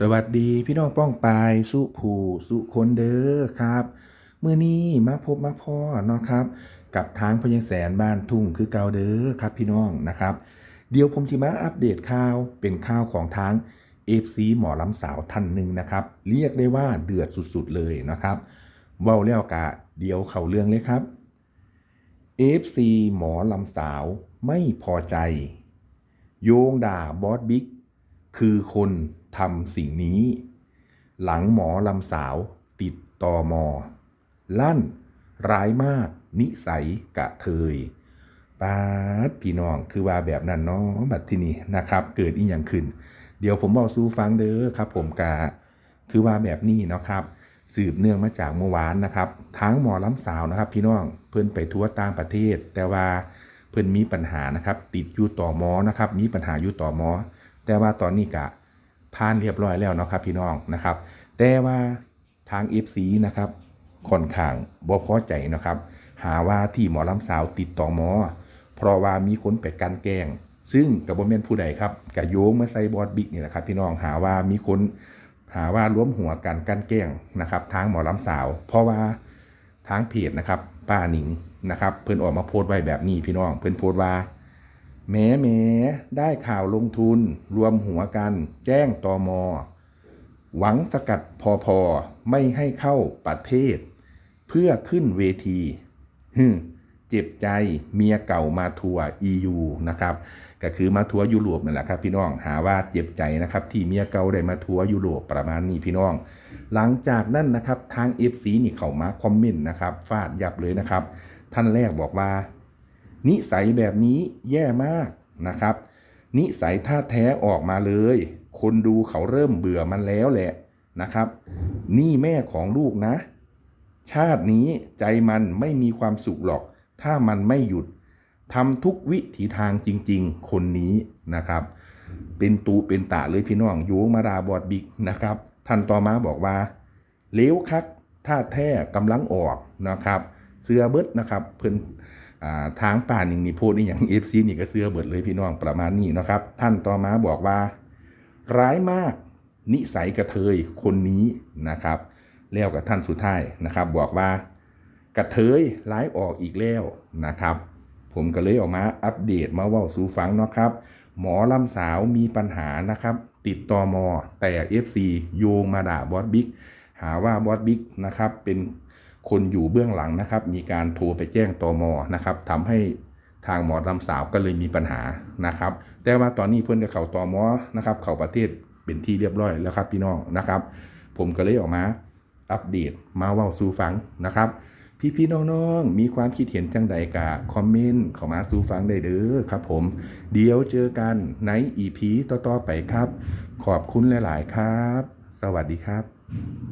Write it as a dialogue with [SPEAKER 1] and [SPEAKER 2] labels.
[SPEAKER 1] สวัสดีพี่น้องป้องปายสุผูสุคนเด้อครับเมื่อนี้มาพบมาพ่อเนาะครับ กับทางพยัญแสนบ้านทุ่งคือเกาเด้อครับพี่น้องนะครับ เดี๋ยวผมสิมาอัปเดตข่าวเป็นข่าวของทางเอฟซีหมอลำสาวท่านหนึ่งนะครับ เรียกได้ว่าเดือดสุดๆเลยนะครับเว้าแล้วกะเดี๋ยวเข้าเรื่องเลยครับ FC หมอลำสาวไม่พอใจ โยงด่าบอสบิ๊กคือคน ทำสิ่งนี้ หลังหมอลำสาวติดตอมอ ลั่น ร้ายมาก นิสัยกะเทยปาดพี่น้องคือว่าแบบนั้นเนาะบัดที่นี่นะครับ เกิดอีหยังขึ้น เดี๋ยวผมบอกสู้ฟังเด้อครับ ผมกะคือว่าแบบนี้เนาะครับ สืบเนื่องมาจากเมื่อวานนะครับทั้งหมอลำสาวนะครับ พี่น้องเพิ่อนไปทั่วต่างประเทศ แต่ว่าเพิ่อนมีปัญหานะครับ ติดอยู่ต่อมอนะครับ มีปัญหาอยู่ต่อมอ แต่ว่าตอนนี้กะ ผ่านเรียบร้อยแล้วเนาะครับพี่น้องนะครับ แต่ว่าทาง FC นะครับค่อนข้างบ่พอใจนะครับ หาว่าที่หมอลำสาวติดต่อหมอ เพราะว่ามีคนไปกันแกล้ง ซึ่งกับบ่แม่นผู้ใดครับกะโยงมาใส่บอดบิ๊กนี่แหละครับ พี่น้องหาว่ามีคนหาว่าร่วมหัวกันกันแกล้งนะครับทางหมอลำสาว เพราะว่าทางเพจนะครับป้าหนิงนะครับ เพิ่นออกมาโพสต์ไว้แบบนี้พี่น้อง เพิ่นโพสต์ว่า แหมแหมได้ข่าวลงทุนรวมหัวกัน แจ้งตอมอหวังสกัดพอพอไม่ให้เข้าประเทศ เพื่อขึ้นเวทีฮึเจ็บใจเมียเก่ามาทัวร์ EU นะครับก็คือมาทัวร์ยุโรปนั่นแหละครับพี่น้องหาว่าเจ็บใจนะครับที่เมียเก่าได้มาทัวร์ยุโรปประมาณนี้พี่น้อง หลังจากนั้นนะครับทาง FC นี่เข้ามาคอมเมนต์นะครับฟาดยับเลยนะครับ ท่านแรกบอกว่า นิสัยแบบนี้แย่มากนะครับ นิสัยท่าแท้ออกมาเลย คนดูเขาเริ่มเบื่อมันแล้วแหละนะครับ นี่แม่ของลูกนะ ชาตินี้ใจมันไม่มีความสุขหรอก ถ้ามันไม่หยุดทำทุกวิถีทางจริง ๆ คนนี้นะครับ เป็นตูเป็นตาเลยพี่น้องโยงมาดาบอดบิกนะครับ ท่านต่อมาบอกว่าเลี้ยวคักท่าแท้กำลังออกนะครับ เสื้อเบิดนะครับ เพิ่นอ่า ทางป่านิงนี่โพดนี่อย่างเอฟซีนี่ก็เสื้อเบิดเลยพี่น้องประมาณนี้นะครับ ท่านต่อมาบอกว่า ร้ายมากนิสัยกระเทยคนนี้นะครับแล้วกับท่านสุดท้ายนะครับ บอกว่ากระเทยร้ายออกอีกแล้วนะครับ ผมก็เลยออกมาอัปเดตมาว่าสู่ฟังเนาะครับ หมอลำสาวมีปัญหานะครับ ติดต่อมอแต่ FC โยงมาด่าบอสบิ๊กหาว่าบอสบิ๊กนะครับเป็น คนอยู่เบื้องหลังนะครับ มีการโทรไปแจ้งตอมอนะครับทำให้ทางหมอลำสาวก็เลยมีปัญหานะครับ แต่ว่าตอนนี้เพื่อนจะเข้าตอมอนะครับ เข้าประเทศเป็นที่เรียบร้อยแล้วครับพี่น้องนะครับ ผมก็เลยออกมาอัปเดตมาเว่าสู่ฟังนะครับ พี่ๆน้องๆ มีความคิดเห็นจังใดกะคอมเมนต์เข้ามาสู่ฟังได้เด้อครับผม เดี๋ยวเจอกันในอีพีต่อๆไปครับ ขอบคุณหลาย ๆ ครับ สวัสดีครับ